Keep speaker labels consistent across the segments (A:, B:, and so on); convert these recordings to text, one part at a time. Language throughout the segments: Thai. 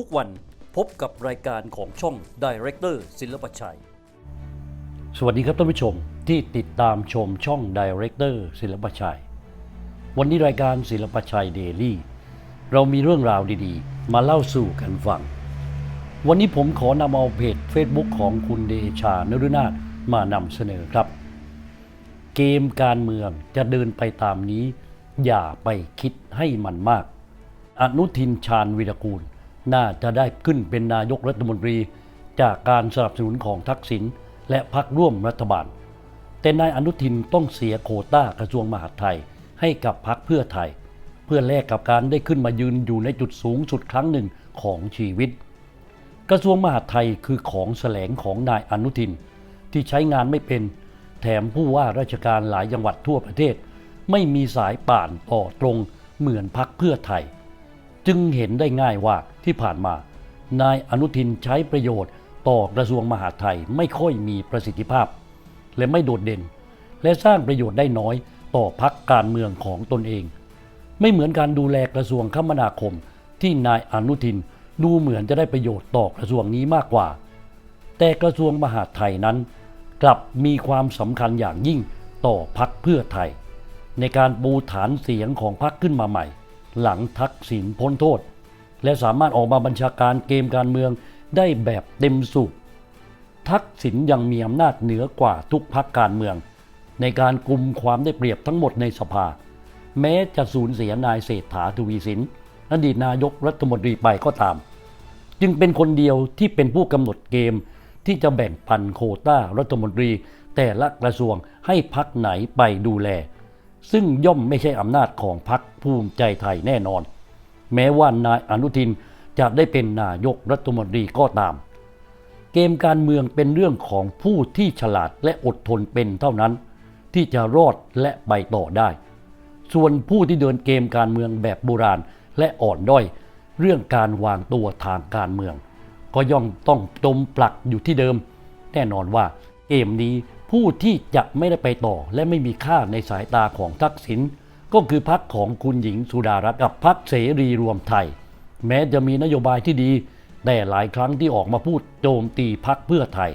A: ทุกวันพบกับรายการของช่อง Director ศิลปชัย สวัสดีครับท่านผู้ชมที่ติดตามชมช่อง Director ศิลปชัย วันนี้รายการศิลปชัยเดลี่เรามีเรื่องราวดีๆ มาเล่าสู่กันฟัง วันนี้ผมขอนำเอาเพจ Facebook ของคุณเดชานรุนาถมานำเสนอครับ เกมการเมืองจะเดินไปตามนี้ อย่าไปคิดให้มันมาก อนุทินชาญวิรกูล น่าจะได้ขึ้นเป็นนายกรัฐมนตรี จากการสนับสนุนของทักษิณและพรรคร่วมรัฐบาล แต่นายอนุทินต้องเสียโคต้ากระทรวงมหาดไทย ให้กับพรรคเพื่อไทย เพื่อแลกกับการได้ขึ้นมายืนอยู่ในจุดสูงสุดครั้งหนึ่งของชีวิต กระทรวงมหาดไทยคือของแสลงของนายอนุทิน ที่ใช้งานไม่เป็น แถมผู้ว่าราชการหลายจังหวัดทั่วประเทศ ไม่มีสายป่านต่อตรงเหมือนพักเพื่อไทย จึงเห็นได้ง่ายว่าที่ผ่านมา นายอนุทินใช้ประโยชน์ต่อกระทรวงมหาดไทยไม่ค่อยมีประสิทธิภาพ และไม่โดดเด่น และสร้างประโยชน์ได้น้อยต่อพักการเมืองของตนเอง ไม่เหมือนการดูแลกระทรวงคมนาคม ที่นายอนุทินดูเหมือนจะได้ประโยชน์ต่อกระทรวงนี้มากกว่า แต่กระทรวงมหาดไทยนั้น กลับมีความสำคัญอย่างยิ่งต่อพักเพื่อไทย ในการปูฐานเสียงของพักขึ้นมาใหม่ หลังทักษิณพ้นโทษ และสามารถออกมาบัญชาการเกมการเมืองได้แบบเต็มสูบทักษิณยังมีอำนาจเหนือกว่าทุกพักการเมือง ในการกลุ่มความได้เปรียบทั้งหมดในสภา แม้จะสูญเสียนายเศรษฐาทวีสินอดีตนายกรัฐมนตรีไปก็ตาม จึงเป็นคนเดียวที่เป็นผู้กำหนดเกมที่จะแบ่งปันโคต้ารัฐมนตรีแต่ละกระทรวงให้พักไหนไปดูแล ซึ่งย่อมไม่ใช่อำนาจของพักภูมิใจไทยแน่นอน แม้ว่านายอนุทินจะได้เป็นนายกรัฐมนตรีก็ตาม เกมการเมืองเป็นเรื่องของผู้ที่ฉลาดและอดทนเป็นเท่านั้น ที่จะรอดและไปต่อได้ ส่วนผู้ที่เดินเกมการเมืองแบบโบราณและอ่อนด้อย เรื่องการวางตัวทางการเมือง ก็ย่อมต้องจมปลักอยู่ที่เดิม แน่นอนว่าเกมนี้ ผู้ที่จะไม่ได้ไปต่อและไม่มีค่าในสายตาของทักษิณก็คือพักของคุณหญิงสุดารัตน์กับพักเสรีรวมไทย แม้จะมีนโยบายที่ดี แต่หลายครั้งที่ออกมาพูดโจมตีพักเพื่อไทย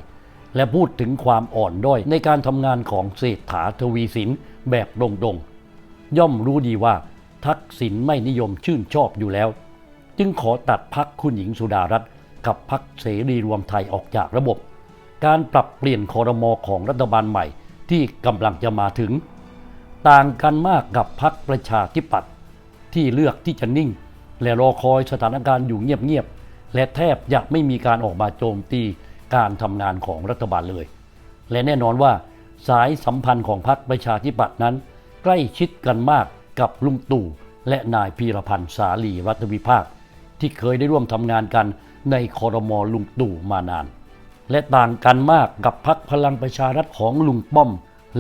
A: และพูดถึงความอ่อนด้อยในการทำงานของเศรษฐาทวีสินแบบตรงๆย่อมรู้ดีว่าทักษิณไม่นิยมชื่นชอบอยู่แล้ว จึงขอตัดพักคุณหญิงสุดารัตน์กับพักเสรีรวมไทยออกจากระบบ การปรับเปลี่ยนคอรมอของรัฐบาลใหม่ที่กำลังจะมาถึง ต่างกันมากกับพักประชาธิปัตย์ที่เลือกที่จะนิ่ง และรอคอยสถานการณ์อยู่เงียบๆและแทบจะไม่มีการออกมาโจมตีการทำงานของรัฐบาลเลย และแน่นอนว่าสายสัมพันธ์ของพรรคประชาธิปัตย์นั้น ใกล้ชิดกันมากกับลุงตู่และนายพีรพันธ์สาลีรัฐวิภาค ที่เคยได้ร่วมทำงานกันในคอรมอลุงตู่มานาน และต่างกันมากกับพรรคพลังประชารัฐของลุงป้อม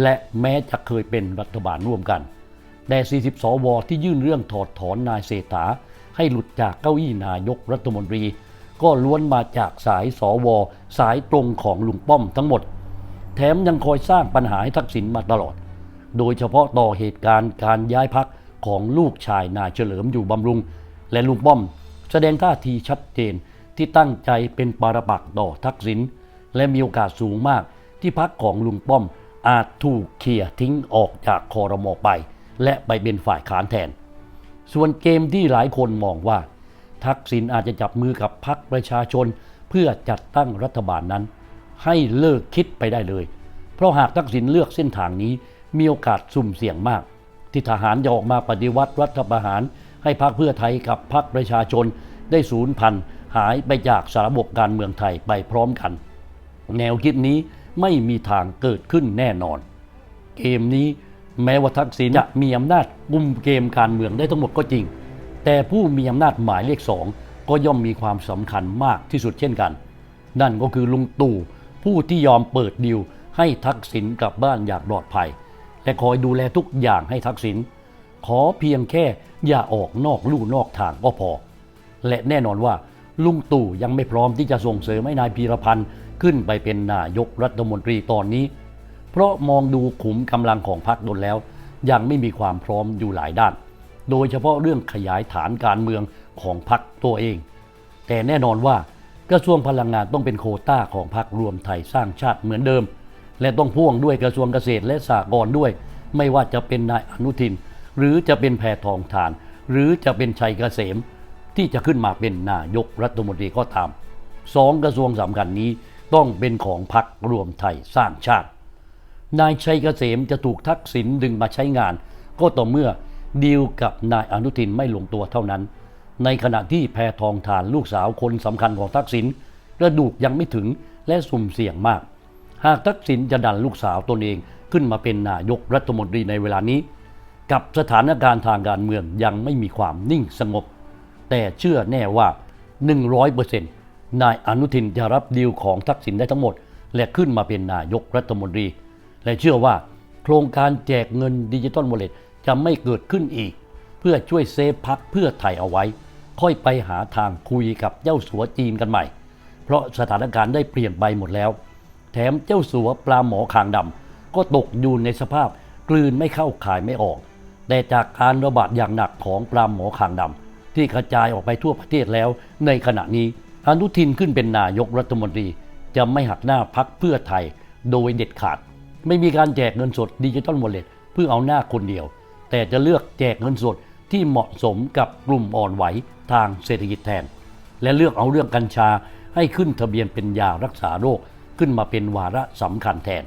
A: และแม้จะเคยเป็นรัฐบาลร่วมกัน แต่ 40 สว ที่ยื่นเรื่องถอดถอนนายเศรษฐา ให้หลุดจากเก้าอี้นายกรัฐมนตรี ก็ล้วนมาจากสายสว สายตรงของลุงป้อมทั้งหมด แถมยังคอยสร้างปัญหาให้ทักษิณมาตลอด โดยเฉพาะต่อเหตุการณ์การย้ายพักของลูกชายนายเฉลิมอยู่บำรุง และลุงป้อม แสดงท่าทีชัดเจนที่ตั้งใจเป็นปารปักษ์ต่อทักษิณ และมีโอกาสสูงมาก ที่พักของลุงป้อมอาจถูกเคลียทิ้งออกจากคอรมอไป และไปเป็นฝ่ายค้านแทน ส่วนเกมที่หลายคนมองว่า ทักษิณอาจจะจับมือกับพรรคประชาชน เพื่อจัดตั้งรัฐบาลนั้น ให้เลิกคิดไปได้เลย เพราะหากทักษิณเลือกเส้นทางนี้มีโอกาสสุ่มเสี่ยงมาก ที่ทหารจะออกมาปฏิวัติรัฐประหาร ให้พรรคเพื่อไทยกับพรรคประชาชนได้สูญพันธุ์หายไปจากสารบบการเมืองไทยไปพร้อมกัน แนวคิดนี้ไม่มีทางเกิดขึ้นแน่นอน เกมนี้แม้ว่าทักษิณจะมีอำนาจกุมเกมการเมืองได้ทั้งหมดก็จริง แต่ผู้มีอำนาจหมายเลขสองก็ย่อมมีความสำคัญมากที่สุดเช่นกัน นั่นก็คือลุงตู่ผู้ที่ยอมเปิดดิวให้ทักษิณกลับบ้านอย่างปลอดภัย และคอยดูแลทุกอย่างให้ทักษิณขอเพียงแค่อย่าออกนอกลู่นอกทางก็พอ และแน่นอนว่าลุงตู่ยังไม่พร้อมที่จะส่งเสริมให้นายพีรพันธ์ ขึ้นไปเป็นนายกรัฐมนตรีตอนนี้ เพราะมองดูขุมกำลังของพรรคดนแล้ว ยังไม่มีความพร้อมอยู่หลายด้าน โดยเฉพาะเรื่องขยายฐานการเมืองของพรรคตัวเอง แต่แน่นอนว่ากระทรวงพลังงานต้องเป็นโคต้าของพรรครวมไทยสร้างชาติเหมือนเดิม และต้องพ่วงด้วยกระทรวงเกษตรและสหกรณ์ด้วย ไม่ว่าจะเป็นนายอนุทิน หรือจะเป็นแพทองทาน หรือจะเป็นชัยเกษมที่จะขึ้นมาเป็นนายกรัฐมนตรีก็ตามสองกระทรวงสำคัญนี้ ต้องเป็นของพรรครวมไทยสร้างชาติ นายชัยเกษมจะถูกทักษิณดึงมาใช้งาน ก็ต่อเมื่อดีลกับนายอนุทินไม่ลงตัวเท่านั้น ในขณะที่แพทองทานลูกสาวคนสำคัญของทักษิณกระดูกยังไม่ถึงและสุ่มเสี่ยงมาก หากทักษิณจะดันลูกสาวตนเองขึ้นมาเป็นนายกรัฐมนตรีในเวลานี้ กับสถานการณ์ทางการเมืองยังไม่มีความนิ่งสงบ แต่เชื่อแน่ว่า 100% นายอนุทินจะรับดีลของทักษิณได้ทั้งหมด และขึ้นมาเป็นนายกรัฐมนตรี และเชื่อว่าโครงการแจกเงินดิจิตอลวอลเล็ตจะไม่เกิดขึ้นอีก เพื่อช่วยเซฟพักเพื่อไทยเอาไว้ ค่อยไปหาทางคุยกับเจ้าสัวจีนกันใหม่ เพราะสถานการณ์ได้เปลี่ยนไปหมดแล้ว แถมเจ้าสัวปลาหมอคางดำก็ตกอยู่ในสภาพกลืนไม่เข้าขายไม่ออก แต่จากการระบาดอย่างหนักของปลาหมอคางดำที่กระจายออกไปทั่วประเทศแล้วในขณะนี้ อนุทินขึ้นเป็นนายกรัฐมนตรีจะไม่หักหน้าพักเพื่อไทยโดยเด็ดขาด ไม่มีการแจกเงินสดดิจิตอลวอลเล็ตเพื่อเอาหน้าคนเดียว แต่จะเลือกแจกเงินสดที่เหมาะสมกับกลุ่มอ่อนไหวทางเศรษฐกิจแทน และเลือกเอาเรื่องกัญชาให้ขึ้นทะเบียนเป็นยารักษาโรคขึ้นมาเป็นวาระสำคัญแทน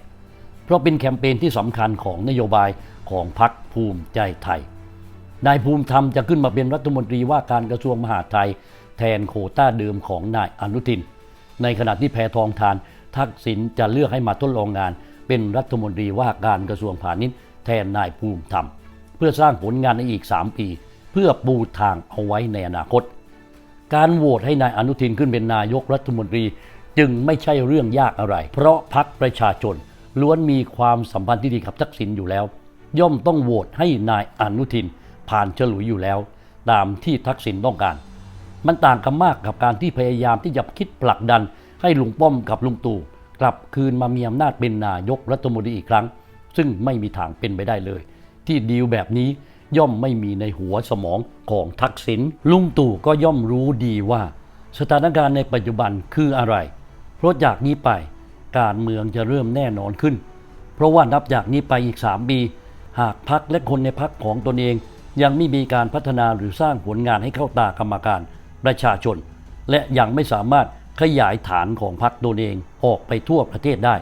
A: เพราะเป็นแคมเปญที่สำคัญของนโยบายของพรรคภูมิใจไทยนายภูมิธรรมจะขึ้นมาเป็นรัฐมนตรีว่าการกระทรวงมหาดไทย แทนโคต้าเดิมของนายอนุทิน ในขณะที่แพทองทาน ทักษิณจะเลือกให้มาทดลองงาน เป็นรัฐมนตรีว่าการกระทรวงพาณิชย์แทนนายภูมิธรรม เพื่อสร้างผลงานในอีก 3 ปี เพื่อปูทางเอาไว้ในอนาคต การโหวตให้นายอนุทินขึ้นเป็นนายกรัฐมนตรีจึงไม่ใช่เรื่องยากอะไร เพราะพักประชาชนล้วนมีความสัมพันธ์ที่ดีกับทักษิณอยู่แล้ว ย่อมต้องโหวตให้นายอนุทินผ่านฉลุยอยู่แล้ว ตามที่ทักษิณต้องการ มันต่างกันมากกับการที่พยายามที่จะคิดผลักดัน ให้ลุงป้อมกับลุงตู่กลับคืนมามีอำนาจเป็นนายกรัฐมนตรีอีกครั้ง ซึ่งไม่มีทางเป็นไปได้เลย ที่ดีลแบบนี้ย่อมไม่มีในหัวสมองของทักษิณลุงตู่ก็ย่อมรู้ดีว่า สถานการณ์ในปัจจุบันคืออะไร เพราะจากนี้ไปการเมืองจะเริ่มแน่นอนขึ้น เพราะว่านับจากนี้ไปอีก 3 ปี หากพักและคนในพักของตนเอง ยังไม่มีการพัฒนาหรือสร้างผลงานให้เข้าตากรรมการ ประชาชน และยังไม่สามารถขยายฐานของพรรคตนเองออกไปทั่วประเทศได้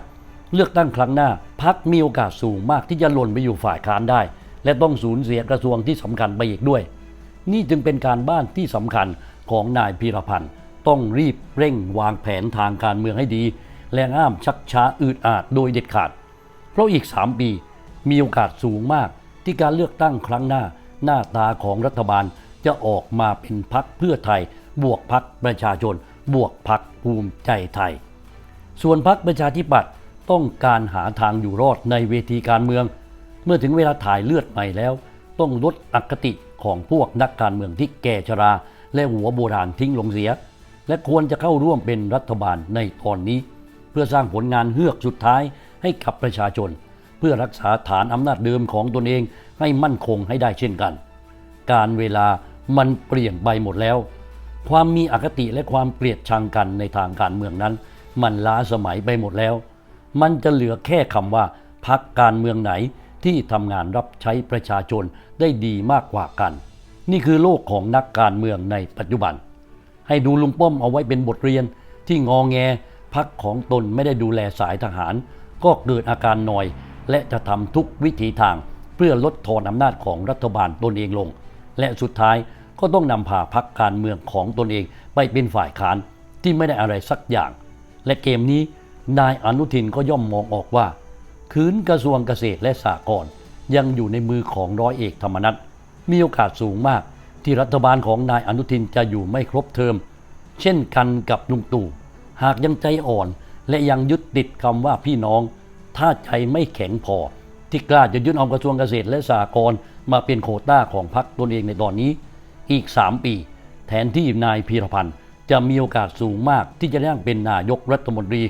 A: เลือกตั้งครั้งหน้าพรรคมีโอกาสสูงมากที่จะหล่นไปอยู่ฝ่ายค้านได้ และต้องสูญเสียกระทรวงที่สำคัญไปอีกด้วย นี่จึงเป็นการบ้านที่สำคัญของนายพีรพันธ์ต้องรีบเร่งวางแผนทางการเมืองให้ดี และห้ามชักช้าอืดอาดโดยเด็ดขาด เพราะอีก 3 ปี มีโอกาสสูงมากที่การเลือกตั้งครั้งหน้า หน้าตาของรัฐบาล จะออกมาเป็นพักเพื่อไทย บวกพักประชาชน บวกพักภูมิใจไทย ส่วนพักประชาธิปัตย์ต้องการหาทางอยู่รอดในเวทีการเมือง เมื่อถึงเวลาถ่ายเลือดใหม่แล้ว ต้องลดอคติของพวกนักการเมืองที่แก่ชรา และหัวโบราณทิ้งลงเสีย และควรจะเข้าร่วมเป็นรัฐบาลในตอนนี้ เพื่อสร้างผลงานเฮือกสุดท้ายให้กับประชาชน เพื่อรักษาฐานอำนาจเดิมของตนเองให้มั่นคงให้ได้เช่นกัน การเวลา มันเปลี่ยนไปหมดแล้ว ความมีอคติและความเกลียดชังกันในทางการเมืองนั้น มันล้าสมัยไปหมดแล้ว มันจะเหลือแค่คำว่าพักการเมืองไหนที่ทำงานรับใช้ประชาชนได้ดีมากกว่ากัน นี่คือโลกของนักการเมืองในปัจจุบัน ให้ดูลุงป้อมเอาไว้เป็นบทเรียนที่งองแงพักของตนไม่ได้ดูแลสายทหาร ก็เกิดอาการหน่อย และจะทำทุกวิถีทางเพื่อลดทอนอำนาจของรัฐบาลตนเองลง และสุดท้าย ก็ต้องนำพาพักการเมืองของตนเองไปเป็นฝ่ายค้านที่ไม่ได้อะไรสักอย่าง และเกมนี้นายอนุทินก็ย่อมมองออกว่า คืนกระทรวงเกษตรและสหกรณ์ยังอยู่ในมือของร้อยเอกธรรมนัฐมีโอกาสสูงมากที่รัฐบาลของนายอนุทินจะอยู่ไม่ครบเทอม เช่นกันกับลุงตู่ หากยังใจอ่อนและยังยึดติดคำว่าพี่น้อง ถ้าใจไม่แข็งพอ ที่กล้าจะยึดเอากระทรวงเกษตรและสหกรณ์มาเป็นโคต้าของพรรคตนเองในตอนนี้ อีก 3 ปี แทนที่นายพีรพันธ์จะมีโอกาสสูงมากที่จะได้เป็นนายกรัฐมนตรี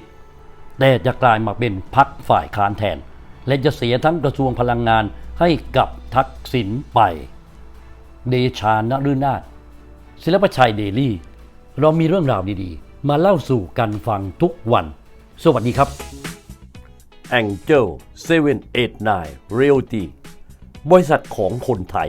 A: แต่จะกลายมาเป็นพักฝ่ายค้านแทน และจะเสียทั้งกระทรวงพลังงานให้กับทักษิณไป เดชานฤนาถศิลปชัยเดลี่ เรามีเรื่องราวดีๆ มาเล่าสู่กันฟังทุกวัน สวัสดีครับ Angel 789 Realty บริษัทของคนไทย